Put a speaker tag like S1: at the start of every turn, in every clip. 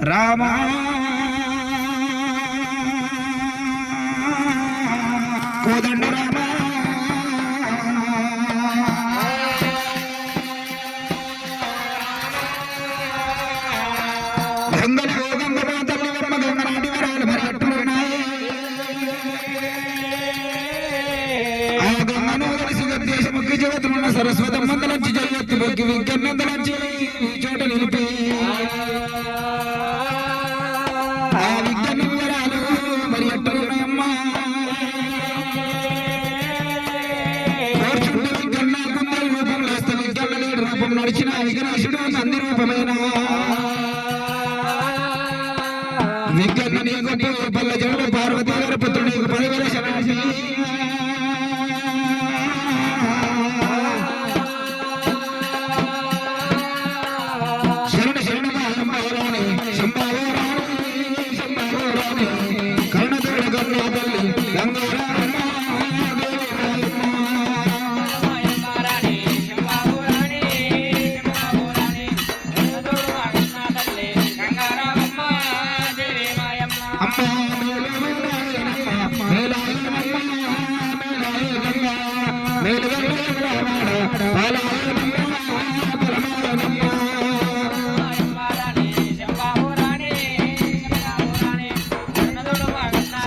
S1: రామా. కోదండ రామా. గంగల ఓ గంగమ్మ తల్లి గమ్మ గంగ వరాలు మరి ఆ గంగను కలిసి దేశముఖి జగత్తున్న సరస్వతమ్మ నుంచి జగత్తు మొక్కి విజ్ఞానందరించి విజ్ఞాన నీకు పల్ల జనుడు పార్వతీ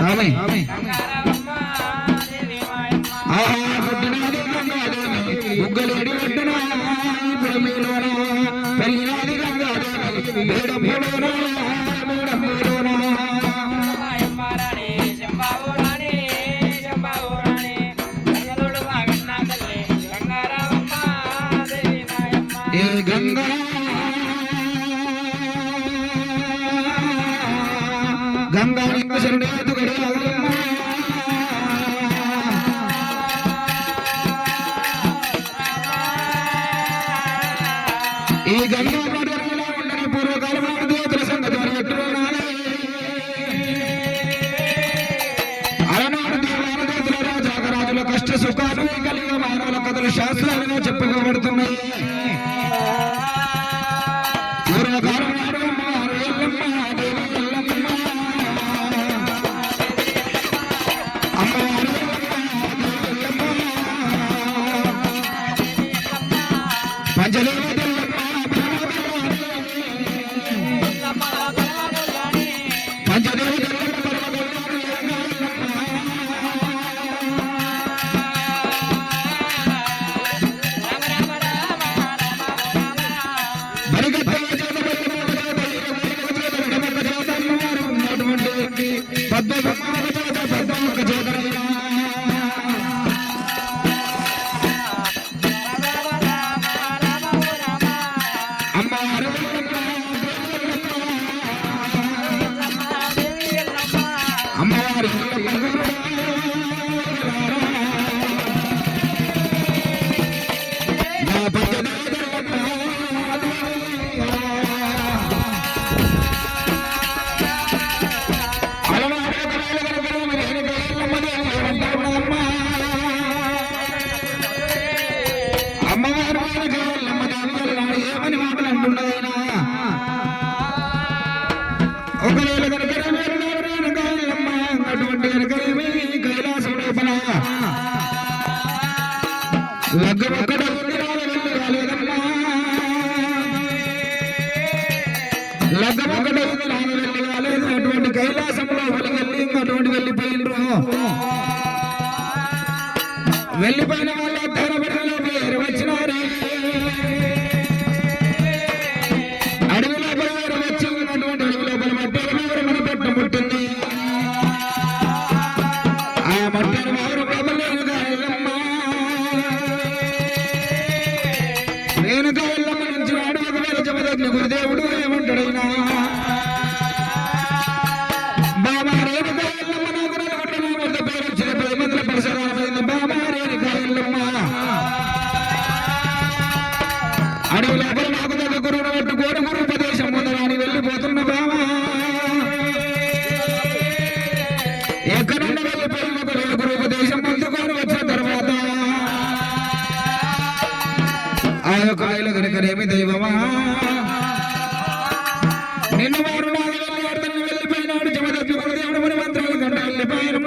S1: స్వామి. ముగ్గలేడి ఒడ్డున ఇప్పుడు మీలోన పెరిగినది గంగా ఈ గంగా ఉండని పూర్వకాలంలో దేవతల సంగతి మరి అలనాడు దేవాల దేవతల రాజాగరాజుల కష్ట సుఖాలు కలిగిన మానవుల కథలు శాస్త్రాలుగా చెప్పబడుతున్నాయి అటువంటి కైలాసంలో వెళ్ళి అటువంటి వెళ్ళిపోయిండ్రు వెళ్ళిపోయిన వాళ్ళ ధరబడిలో పేరు వచ్చినారు అడవి లోపల వేరు వచ్చి ఉన్నటువంటి అడవి లోపల మట్టి ఎవరు మన పెట్ట పుట్టింది అడవులు అడవి నాకు దగ్గర కోడి గురు ఉపదేశం ముందరాని వెళ్ళిపోతున్న బావా. ఎక్కడున్న వెళ్ళిపోయిన గురు ప్రదేశం ముందుకొని వచ్చిన తర్వాత ఆ యొక్క ఆయన కనుకనేమి దైవమా? నిన్ను వారు వెళ్ళిపోయినాడు. జమదత్తి దేవుడు మంత్రాలు కంటే వెళ్ళిపోయారు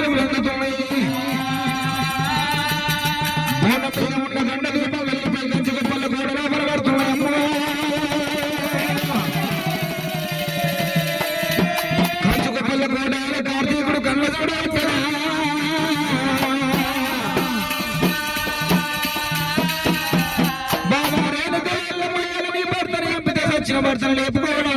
S1: దీపాలు వెలుగుతున్నాయి మీద ఉన్న గంట దీపం వెలిగిపోయి గంచి గొప్పలు కూడా పడబడుతున్నాయి గంచి గొప్పలు కూడా కార్తీకుడు కళ్ళ చూడాలి బాబా రేణుగా భర్తను లేపుకోవడం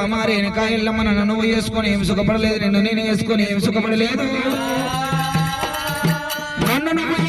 S1: బామా రేణుకా మన నన్ను నువ్వు చేసుకొని ఏమి సుఖపడలేదు? నిన్ను నేను చేసుకొని ఏమి సుఖపడలేదు? నన్ను నువ్వు